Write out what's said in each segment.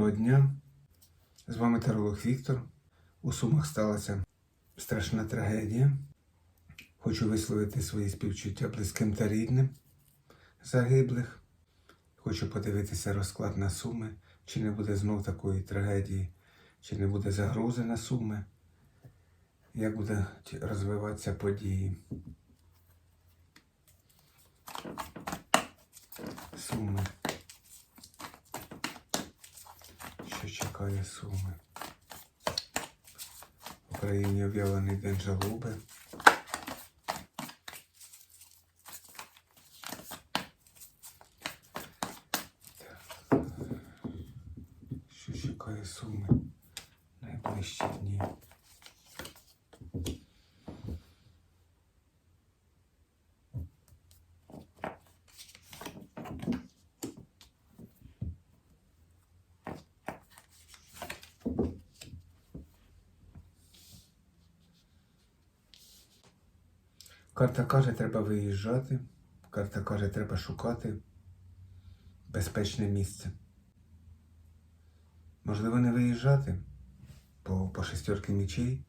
Доброго дня. З вами таролог Віктор. У Сумах сталася страшна трагедія. Хочу висловити свої співчуття близьким та рідним загиблих. Хочу подивитися розклад на суми, чи не буде знов такої трагедії, чи не буде загрози на суми, як будуть розвиватися події. Суми. Що чекає суми? В Україні об'явлений день жалоби. Що чекає суми найближчі дні? Карта каже, треба виїжджати. Карта каже, треба шукати безпечне місце. Можливо, не виїжджати по, по шестерки мічей.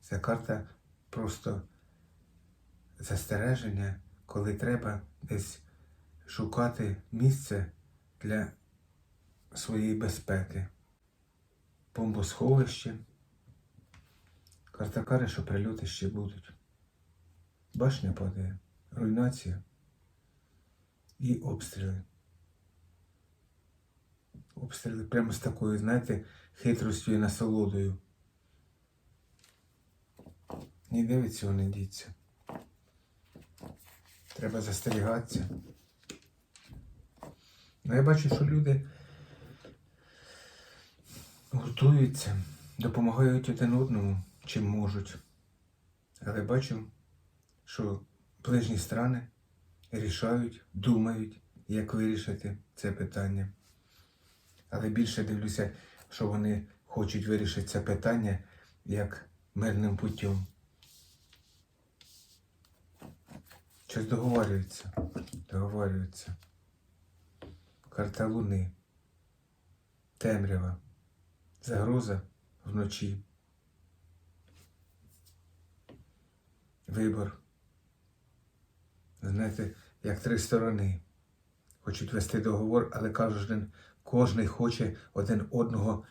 Ця карта просто застереження, коли треба десь шукати місце для своєї безпеки. Бомбосховище. Карта каже, що прильоти ще будуть. Башня падає, руйнація і обстріли. Обстріли прямо з такою, знаєте, хитростю і насолодою. Ніде від цього не діться. Треба застерігатися. Ну, я бачу, що люди гуртуються, допомагають один одному, чим можуть. Але бачу, що ближні страни рішають, думають, як вирішити це питання. Але більше дивлюся, що вони хочуть вирішити це питання як мирним путем. Щось договорюються. Договорюються. Карта Луни. Темрява. Загроза вночі. Вибор. Знаєте, як три сторони. Хочуть вести договор, але кожен, кожний хоче один одного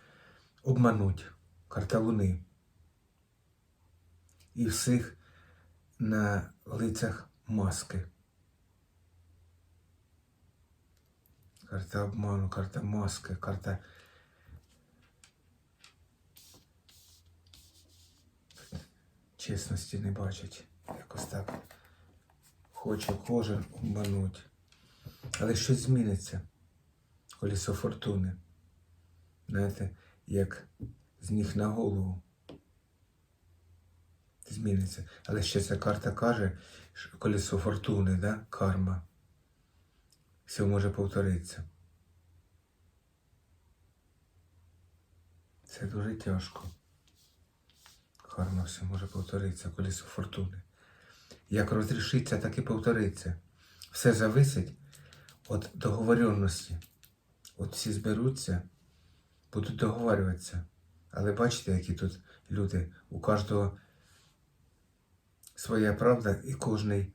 обмануть. Карта Луни. І всіх на лицях маски. Карта обману, карта маски, карта. Чесності не бачать. Якось так. Хоче кожен обмануть. Але щось зміниться. Колесо фортуни. Знаєте, як з ніг на голову. Зміниться. Але ще ця карта каже, що колесо фортуни, да? карма. Все може повторитися. Це дуже тяжко. Карма все може повторитися, колесо фортуни. Як розрішиться, так і повториться. Все зависить від договоренності. От всі зберуться, будуть договорюватися. Але бачите, які тут люди, у кожного своя правда, і кожний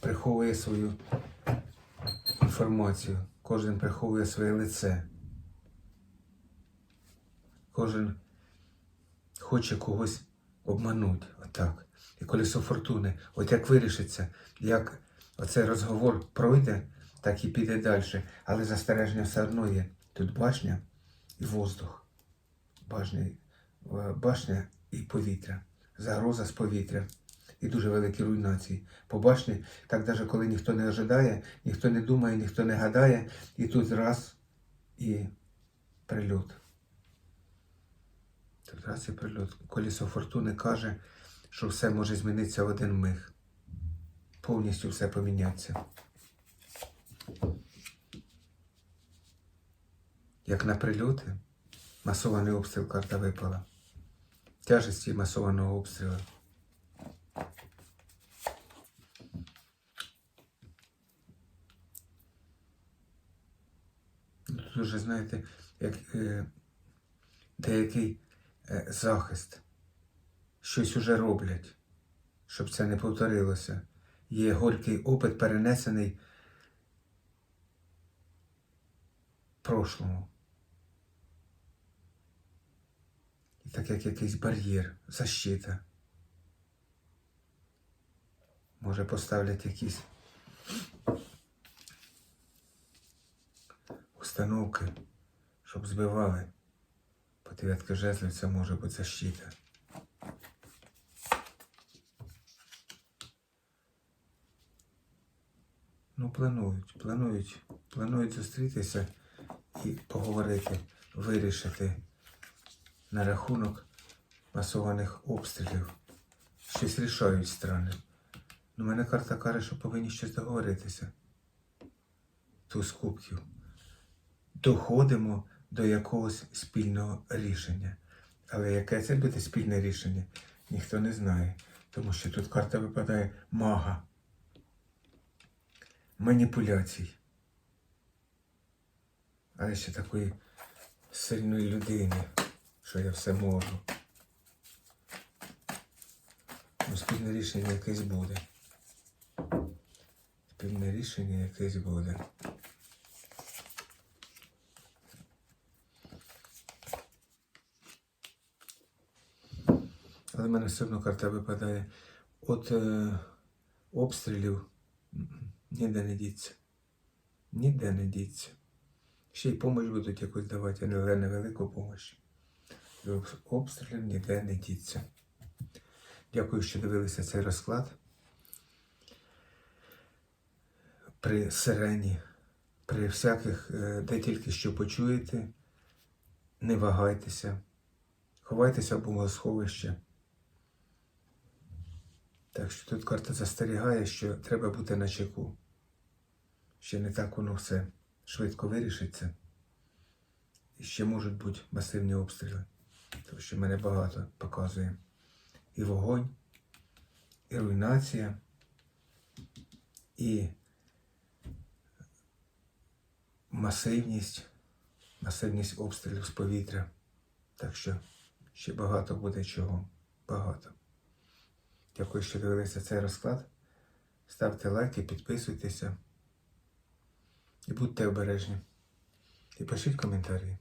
приховує свою інформацію, кожен приховує своє лице. Кожен хоче когось обманути. Отак. Колесо фортуни, от як вирішиться, як оцей розговор пройде, так і піде далі. Але застереження все одно є. Тут башня і воздух. Башня, е, башня і повітря. Загроза з повітря. І дуже великі руйнації. По башні, так навіть коли ніхто не ожидає, ніхто не думає, ніхто не гадає, і тут раз і прильот. Тут раз і прильот. Колісо фортуни каже, що все може змінитися в один миг. Повністю все помінятися. Як на прильоти, масований обстріл карта випала. Тяжесті масованого обстрілу. тут уже, знаєте, як е, деякий е, захист. Щось уже роблять, щоб це не повторилося. Є горький опит перенесений прошлому. І так як якийсь бар'єр, защита. Може поставлять якісь установки, щоб збивали. По дев'ятки жезлів це може бути защита. Ну, планують, планують, планують зустрітися і поговорити, вирішити на рахунок масованих обстрілів. Щось рішають страни. Ну, мене карта каже, що повинні щось договоритися. Туз кубків. Доходимо до якогось спільного рішення. Але яке це буде спільне рішення, ніхто не знає. Тому що тут карта випадає мага. Маніпуляцій. Але ще такої сильної людини, що я все можу. Ну, спільне рішення якесь буде. Спільне рішення якесь буде. Але в мене все одно карта випадає. От е, обстрілів ніде не діться. Ніде не діться. Ще й помощь будуть якусь давати, але невелику помощь. Обстрілів ніде не діться. Дякую, що дивилися цей розклад. При сирені, при всяких, е, де тільки що почуєте, не вагайтеся, ховайтеся в бомбосховище. Так що тут карта застерігає, що треба бути на чеку. Ще не так воно все швидко вирішиться. І ще можуть бути масивні обстріли. Тому що мене багато показує. І вогонь, і руйнація, і масивність, масивність обстрілів з повітря. Так що ще багато буде чого. Багато. Дякую, що дивилися цей розклад. Ставте лайки, підписуйтеся і будьте обережні. І пишіть коментарі.